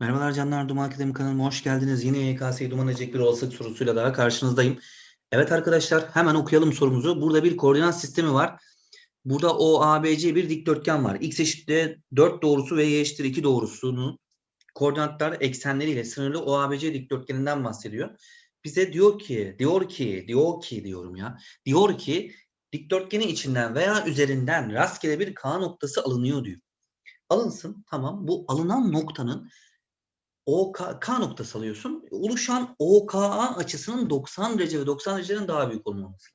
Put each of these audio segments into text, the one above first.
Merhabalar canlar, Duman Akademi kanalıma hoş geldiniz. Yine YKS'yi duman edecek bir olasılık sorusuyla daha karşınızdayım. Evet arkadaşlar hemen okuyalım sorumuzu. Burada bir koordinat sistemi var. Burada OABC bir dikdörtgen var. X eşittir 4 doğrusu ve Y eşittir 2 doğrusunun koordinatlar eksenleriyle sınırlı OABC dikdörtgeninden bahsediyor. Bize diyor ki, diyor ki, diyor ki diyorum ya. Diyor ki dikdörtgenin içinden veya üzerinden rastgele bir K noktası alınıyor diyor. Alınsın tamam. Bu alınan noktanın OK, K noktası alıyorsun. Oluşan OKA açısının 90 derece ve 90 dereceden daha büyük olmaması.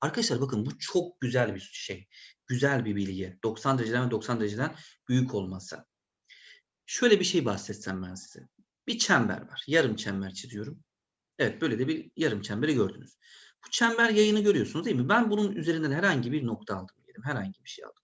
Arkadaşlar bakın bu çok güzel bir şey. Güzel bir bilgi. 90 dereceden ve 90 dereceden büyük olması. Şöyle bir şey bahsetsem ben size. Bir çember var. Yarım çember çiziyorum. Evet böyle de bir yarım çemberi gördünüz. Bu çember yayını görüyorsunuz değil mi? Ben bunun üzerinden herhangi bir nokta aldım diyelim. Herhangi bir şey aldım.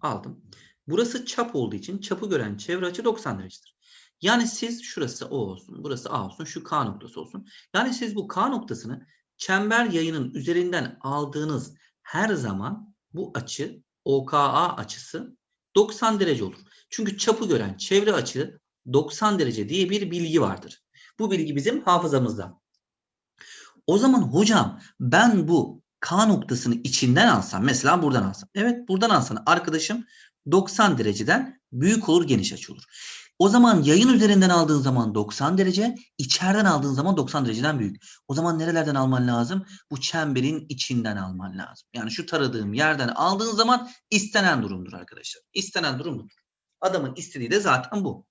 Aldım. Burası çap olduğu için çapı gören çevre açı 90 derecedir. Yani siz şurası O olsun, burası A olsun, şu K noktası olsun. Yani siz bu K noktasını çember yayının üzerinden aldığınız her zaman bu açı OKA açısı 90 derece olur. Çünkü çapı gören çevre açı 90 derece diye bir bilgi vardır. Bu bilgi bizim hafızamızda. O zaman hocam ben bu K noktasını içinden alsam mesela buradan alsam. Evet buradan alsan arkadaşım 90 dereceden büyük olur geniş açı olur. O zaman yayın üzerinden aldığın zaman 90 derece, içeriden aldığın zaman 90 dereceden büyük. O zaman nerelerden alman lazım? Bu çemberin içinden alman lazım. Yani şu taradığım yerden aldığın zaman istenen durumdur arkadaşlar. İstenen durum budur. Adamın istediği de zaten bu.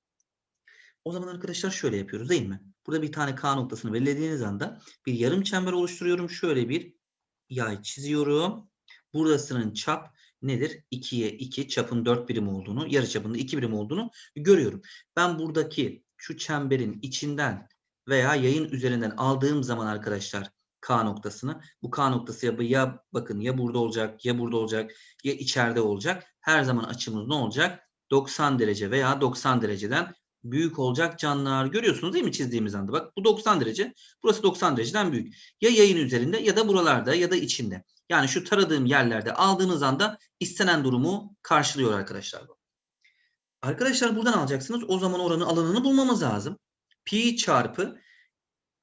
O zaman arkadaşlar şöyle yapıyoruz değil mi? Burada bir tane K noktasını belirlediğiniz anda bir yarım çember oluşturuyorum. Şöyle bir yay çiziyorum. Burasının çap nedir? 2'ye 2 çapın 4 birim olduğunu, yarı çapında 2 birim olduğunu görüyorum. Ben buradaki şu çemberin içinden veya yayın üzerinden aldığım zaman arkadaşlar K noktasını bu K noktası ya, ya bakın ya burada olacak ya burada olacak ya içeride olacak. Her zaman açımız ne olacak? 90 derece veya 90 dereceden büyük olacak canlılar görüyorsunuz değil mi çizdiğimiz anda? Bak bu 90 derece. Burası 90 dereceden büyük. Ya yayın üzerinde ya da buralarda ya da içinde. Yani şu taradığım yerlerde aldığınız anda istenen durumu karşılıyor arkadaşlar. Arkadaşlar buradan alacaksınız. O zaman oranın alanını bulmamız lazım. Pi çarpı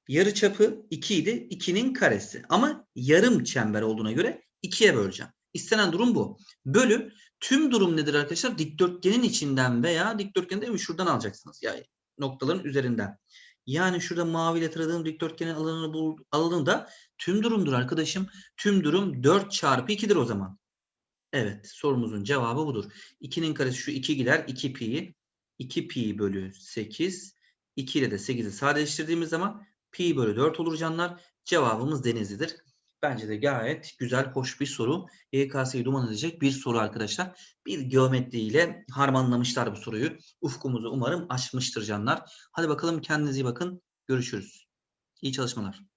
yarı çapı 2 idi. 2'nin karesi. Ama yarım çember olduğuna göre 2'ye böleceğim. İstenen durum bu. Bölü tüm durum nedir arkadaşlar? Dikdörtgenin içinden veya dikdörtgeni değil mi? Şuradan alacaksınız. Yani noktaların üzerinden. Yani şurada maviyle taradığım dikdörtgenin alanını bul, alanı da tüm durumdur arkadaşım. Tüm durum 4 çarpı 2'dir o zaman. Evet sorumuzun cevabı budur. 2'nin karesi şu 2 gider 2 pi. 2 pi bölü 8. 2 ile de 8'i sadeleştirdiğimiz zaman pi bölü 4 olur canlar. Cevabımız denizlidir. Bence de gayet güzel, hoş bir soru. YKS'yi duman edecek bir soru arkadaşlar. Bir geometriyle harmanlamışlar bu soruyu. Ufkumuzu umarım açmıştır canlar. Hadi bakalım kendinize iyi bakın. Görüşürüz. İyi çalışmalar.